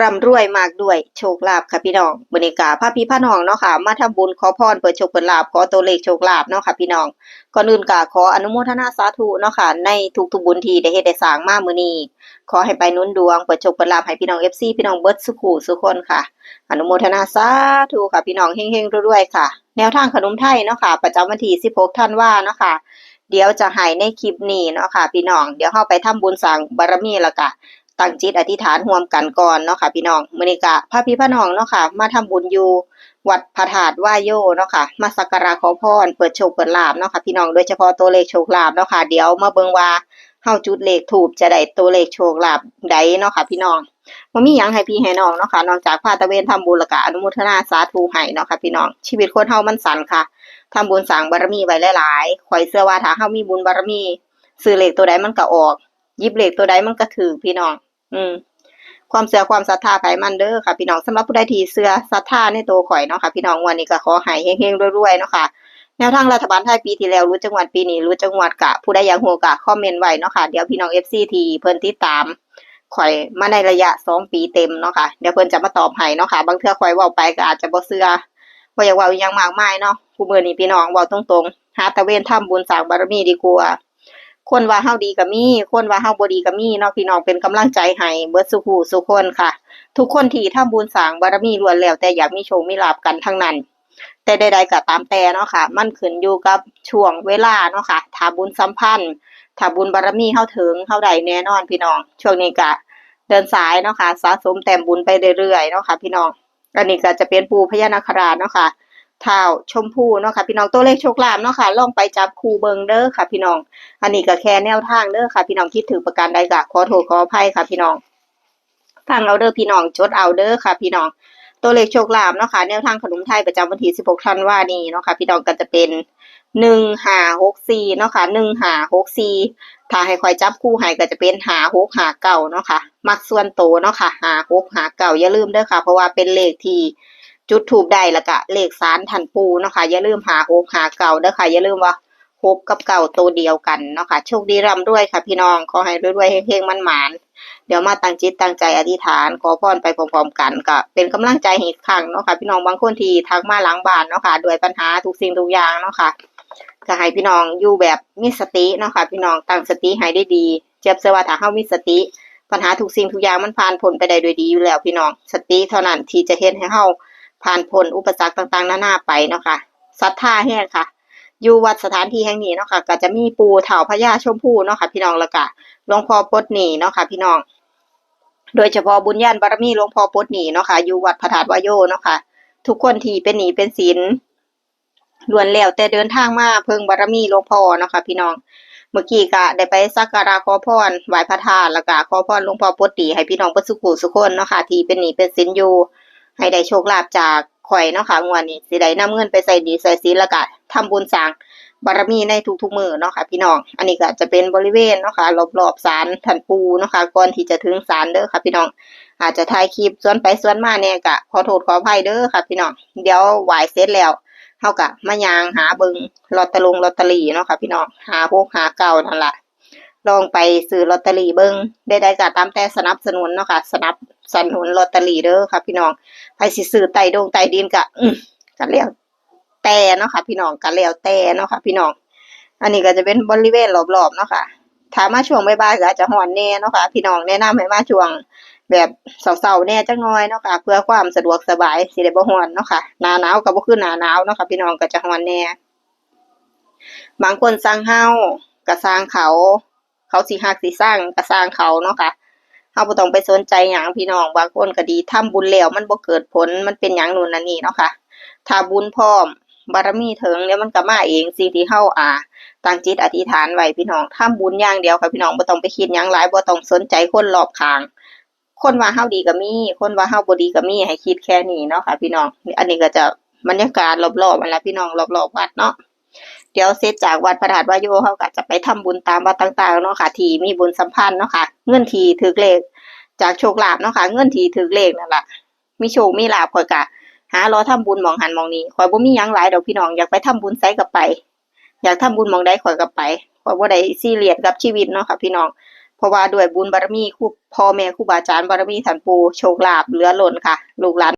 ร่ำรวยมากด้วยโชคลาภค่ะพี่น้องบรรยากาพระพี่พระน้องเนาะค่ะ มาทำบุญขอพรเปิดโชคเปิดลาภขอตัวเลขโชคลาภเนาะค่ะพี่น้องก่อนอื่นก็ขออนุโมทนาสาธุเนาะค่ะ ในทุกๆบุญทีได้เฮ็ดได้สร้างมามื้อนี้ขอให้ไปนุ่นดวงเปิดโชคเปิดลาภให้พี่น้อง FC พี่น้องเบิร์ดสุขูสุขคนค่ะ อนุโมทนาสาธุค่ะพี่น้องเฮงๆรวยๆค่ะ แนวทางขนมไทยเนาะค่ะ ประจำวันที่16ธันวาเนาะค่ะเดี๋ยวจะให้ในคลิปนี้เนาะค่ะ พี่น้อง เดี๋ยวเฮาไปทำบุญสางบารมีแล้วก็ ตั้งจิตอธิษฐานร่วมกันก่อนเนาะค่ะพี่น้องมื้อนี้ก็พระพี่พระน้องเนาะค่ะมาทำบุญอยู่วัดพระธาตุว่ายโยเนาะค่ะมาสักการะขอพรเปิดโชคเปิดลาภเนาะค่ะพี่น้องโดยเฉพาะตัวเลขโชคลาภเนาะค่ะเดี๋ยวมาเบิ่งว่าเฮาจุดเลขถูกจะได้ตัวเลขโชคลาภใดเนาะค่ะพี่น้องบ่มีหยังให้พี่ให้น้องเนาะค่ะนอกจากพาตะเวนทำบุญล้วก็อนุโมทนาสาธุให้เนาะค่ะพี่น้องชีวิตคนเฮามันสั้นค่ะทำบุญสร้างบารมีไว้หลายๆข่อยเชื่อว่าถ้าเฮามีบุญบารมีซื้อเลขตัวใดมันก็ออก ยิบเหลขตัวใดมันก็ถูกพี่น้อง อืม ความเชื่อความศรัทธาไผมันเด้อค่ะ พี่น้องสำหรับผู้ใดที่เชื่อศรัทธาในตัวข่อยเนาะค่ะ พี่น้องวันนี้ก็ขอให้เฮงๆรวยๆเนาะค่ะแนวทางรัฐบาลไทยปีที่แล้วรู้จังหวัดปีนี้รู้จังหวัดกะ ผู้ใดอยากฮู้กะคอมเมนต์ไว้เนาะค่ะเดี๋ยวพี่น้อง FC ที่เพิ่นติดตามข่อยมาในระยะสองปีเต็มเนาะค่ะเดี๋ยวเพิ่นจะมาตอบให้เนาะค่ะบางเทื่อข่อยเว้าไปก็อาจจะบ่เชื่อบ่อยากเว้าอิหยังมากมายเนาะผู้มื้อนี้พี่น้องเว้าตรงๆหาตะเวนทำบุญสร้างบารมีดีกว่า คนว่าเฮาดีก็มี คนว่าเฮาบ่ดีก็มีเนาะพี่น้องเป็นกำลังใจให้เบิดสุขูสุคนค่ะ ทุกคนที่ทำบุญสร้างบารมีล้วนแล้ว แต่อยากมีโชคมีลาภกันทั้งนั้น แต่ใดๆก็ตามแต่เนาะค่ะ มันขึ้นอยู่กับช่วงเวลาเนาะค่ะถ้าบุญสัมพันธ์ถ้าบุญบารมีเฮาถึงเฮาได้แน่นอนพี่น้อง ช่วงนี้ก็เดินสายเนาะค่ะสะสมแต้มบุญไปเรื่อยๆเนาะค่ะพี่น้องอันนี้ก็จะเป็นปูพญานาคราชเนาะค่ะ ท้าชมพูเนาะค่ะพี่น้องตัวเลขโชคลาภเนาะค่ะลองไปจับคู่เบิงเด้อค่ะ พี่น้อง อันนี้ก็แค่แนวทางเด้อค่ะ พี่น้องคิดถึงประการใดก็ขอโทษขออภัยค่ะ พี่น้องฟังเอาเด้อพี่น้องจดเอาเด้อค่ะ พี่น้อง ตัวเลขโชคลาภเนาะค่ะแนวทางขนมไทยประจำวันที่ 16ธันวานี้เนาะค่ะพี่น้องก็จะเป็น1564เนาะค่ะ1564ถ้าให้คอยจับคู่ให้ก็จะเป็น5659เก่าเนาะค่ะ มักส่วนโตเนาะค่ะ5659อย่าลืมเด้อค่ะ เพราะว่าเป็นเลขที่ จุดถูกได้แล้วก็เลขสารทันปูเนาะค่ะอย่าลืมหาหกหาเก่าเด้อค่ะอย่าลืมว่าหกกับเก่าตัวเดียวกันเนาะค่ะโชคดีร่ำรวยค่ะพี่น้องขอให้รวยๆเฮงๆมันหมานเดี๋ยวมาตั้งจิตตั้งใจอธิษฐาน ขอพรไปพร้อมๆกันก็เป็นกำลังใจให้ครั้งเนาะค่ะพี่น้องบางคนที่ทักมาหลังบ้านเนาะค่ะด้วยปัญหาทุกสิ่งทุกอย่างเนาะค่ะก็ให้พี่น้องอยู่แบบมีสติเนาะค่ะพี่น้องตั้งสติให้ได้ดีเจ็บเสว่าถ้าเฮามีสติปัญหาทุกสิ่งทุกอย่างมันผ่านพ้นไปได้ด้วยดีอยู่แล้วพี่น้อง สติเท่านั้นที่จะเฮ็ดให้เฮา ผ่านพ้นอุปสรรคต่างๆนานาไปเนาะค่ะศรัทธาแห้งค่ะ อยู่วัดสถานที่แห่งนี้เนาะค่ะก็จะมีปูเถาพญาชมพูเนาะค่ะ พี่น้องแล้วก็หลวงพ่อปดหนีเนาะค่ะ พี่น้อง โดยเฉพาะบุญญาณบารมีหลวงพ่อปดหนีเนาะค่ะอยู่วัดพระธาตุวายโยเนาะค่ะ ทุกคนที่เป็นหนีเป็นศีลล้วนแล้วแต่เดินทางมาเพิ่งบารมีหลวงพ่อเนาะค่ะ พี่น้องเมื่อกี้ก็ได้ไปสักการะขอพรไหว้พระธาตุแล้วก็ขอพรหลวงพ่อปดหนีให้พี่น้องประสุขุสุขคนเนาะค่ะที่เป็นหนีเป็นศีลอยู่ ให้ได้โชคลาภจากข่อยเนาะค่ะงวดนี้สิได้นำเงินไปใส่ดีใส่ศีลแล้วก็ทำบุญสร้างบารมีในทุกๆมือเนาะค่ะพี่น้อง อันนี้ก็จะเป็นบริเวณเนาะค่ะรอบๆศาลท่านปูเนาะค่ะก่อนที่จะถึงศาลเด้อค่ะพี่น้อง อาจจะถ่ายคลิปสวนไปสวนมาเนี่ยก็ขอโทษขออภัยเด้อค่ะพี่น้อง เดี๋ยวไหวเสร็จแล้วเฮาก็มายางหาเบิงลอตเตอรี่ลอตเตอรี่เนาะค่ะพี่น้อง หาพวกหาเก่านั่นแหละลองไปซื้อลอตเตอรี่เบิงได้ได้ก็ตามแต่สนับสนุนเนาะค่ะสนับ สนุนลอตเตอรี่เด้อค่ะ พี่น้องใครสิซื้อไต่ดงไต่ดินก็อืมก็แล้วแต่เนาะค่ะ พี่น้องก็แล้วแต่เนาะค่ะ พี่น้อง อันนี้ก็จะเป็นบริเวณรอบๆเนาะค่ะถามาช่วงบ่ายๆก็อาจจะร้อนแน่เนาะค่ะ พี่น้องแนะนำให้มาช่วงแบบเสาๆแน่จักหน่อยเนาะค่ะ เพื่อความสะดวกสบายสิได้บ่ร้อนเนาะค่ะหนาหนาวก็บ่คือหน้าหนาวเนาะค่ะ พี่น้องก็จะร้อนแน่บางคนสร้างเฮาก็สร้างเขา เขาสิฮักสิสร้างก็สร้างเขาเนาะค่ะ เฮาบ่ต้องไปสนใจหยังพี่น้องบางคนก็ดีทำบุญแล้วมันบ่เกิดผลมันเป็นหยังนู่นนั่นนี่เนาะค่ะถ้าบุญพร้อมบารมีถึงเดี๋ยวมันก็มาเองสิ่งที่เฮาอ่าตั้งจิตอธิษฐานไว้พี่น้องทำบุญอย่างเดียวค่ะพี่น้องบ่ต้องไปคิดหยังหลายบ่ต้องสนใจคนรอบข้าง คนว่าเฮาดีก็มี คนว่าเฮาบ่ดีก็มีให้คิดแค่นี้เนาะค่ะพี่น้องอันนี้ก็จะบรรยากาศรอบๆนั่นแหละพี่น้องรอบๆวัดเนาะ เดี๋ยวเสร็จจากวัดพระธาตุวายโยเขาก็จะไปทำบุญตามวัดต่างๆเนาะค่ะที่มีบุญสัมพันธ์เนาะค่ะเงินทีถือเลข จากโชคลาภเนาะค่ะเงินทีถือเลขนั่นแหละมีโชคมีลาภข่อยก็หารอทำบุญมองหันมองนี้ข่อยบ่มียังหลายดอกพี่น้องอยากไปทำบุญไสก็ไป อยากทำบุญมองใดข่อยก็ไปข่อยบ่ได้ซีเรียสกับชีวิตเนาะค่ะพี่น้องเพราะว่าด้วยบุญบารมีครูพ่อแม่ครูบาอาจารย์บารมีท่านปู่โชคลาภเหลือล้นค่ะ ลูกหลาน